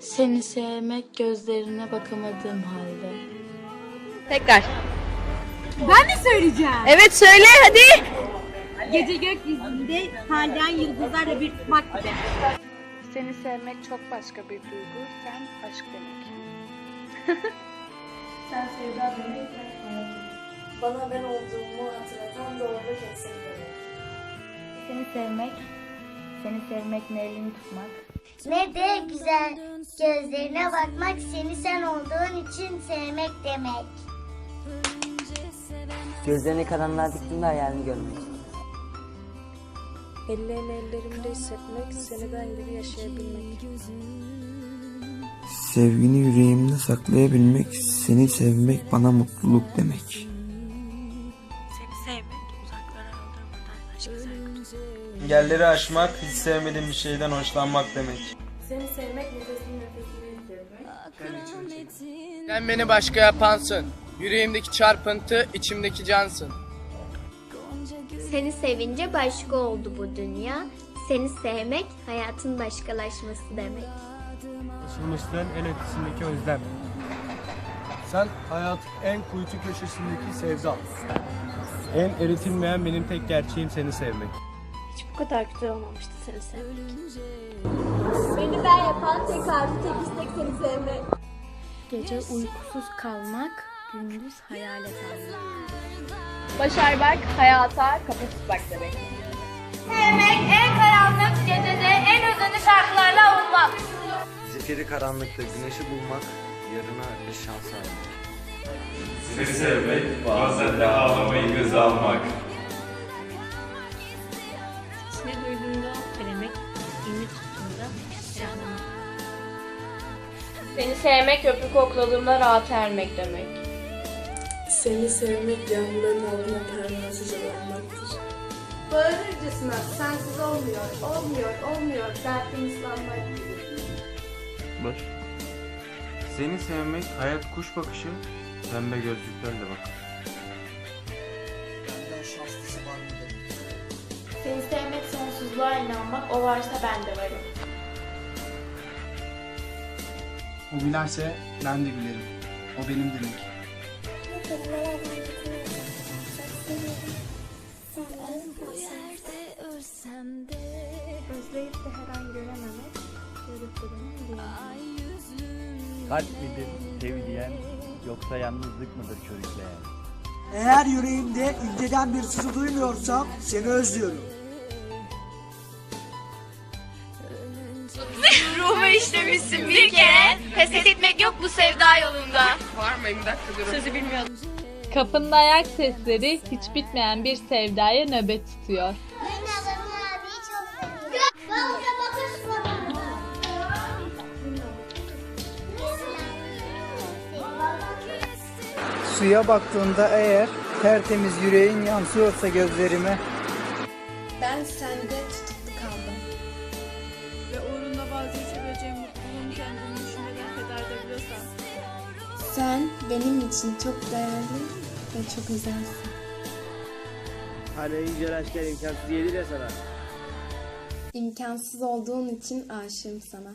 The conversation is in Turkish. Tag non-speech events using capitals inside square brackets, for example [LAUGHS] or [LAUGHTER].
Seni sevmek gözlerine bakamadığım halde. Tekrar. Ben mi söyleyeceğim? Evet söyle hadi. Gece gökyüzünde parlayan yıldızlarla bir tutmak gibi. Seni sevmek çok başka bir duygu. Sen aşk demek. [LAUGHS] Sen sevda demek, hayat demek. Bana ben olduğumu hatırlatan doğruluk etsin demek. Seni sevmek, seni sevmek ne elini tutmak. Ne de güzel gözlerine bakmak seni sen olduğun için sevmek demek. Gözlerine karanlığa diktiğinde hayalini görmek. Ellerini ellerimde hissetmek, seni ben gibi yaşayabilmek. Sevgini yüreğimde saklayabilmek, seni sevmek bana mutluluk demek. Engelleri aşmak, hiç sevmediğim bir şeyden hoşlanmak demek. Seni sevmek, nefesini nefesini hissetmek. Sen beni başka yapansın. Yüreğimdeki çarpıntı, içimdeki cansın. Seni sevince başka oldu bu dünya. Seni sevmek hayatın başkalaşması demek. Yaşamışlığın en ötesindeki özlem. Sen hayatın en kuytu köşesindeki sevda. En eritilmeyen benim tek gerçeğim seni sevmek. Hiç bu kadar güzel olmamıştı seni sevmek. Beni ben yapan tek arzu tek istek seni sevmek. Gece uykusuz kalmak, gündüz hayal etmek. Başarmak hayata kapı tutmak demek. Sevmek en karanlık gecede en özenli şarkılarla avunmak. Zifiri karanlıkta güneşi bulmak, yarına bir şans aramak. Seni sevmek, bazen de ağlamayı göze almak. Seni sevmek öpü kokladığımda rahat ermek demek. Seni sevmek, yağmurların altına pervasızca bakmaktır. Bağırırcasına sensiz olmuyor, olmuyor, olmuyor dertli ıslanmak gibi. Baş. Seni sevmek, hayat kuş bakışı, pembe gözlüklerle bak. Seni sevmek sonsuzluğa inanmak, o varsa ben de varım. O gülerse ben de gülerim. O benim demek. Özleyip de her an görememek, görüp de Kalp midir, sev diyen, yoksa yalnızlık mıdır körükleyen? Eğer yüreğimde inceden bir sızı duymuyorsam seni özlüyorum. İşlemişsin bir kere. Pes etmek yok bu sevda yolunda. Var mı? Bir dakika durun. Sözü bilmiyordum. Kapında ayak sesleri hiç bitmeyen bir sevdaya nöbet tutuyor. Suya baktığında eğer tertemiz yüreğin yansıyorsa gözlerime Ben sende Sen benim için çok değerli ve çok özelsin. Hani yüce aşklar imkansız gelir ya sana. İmkansız olduğun için aşığım sana.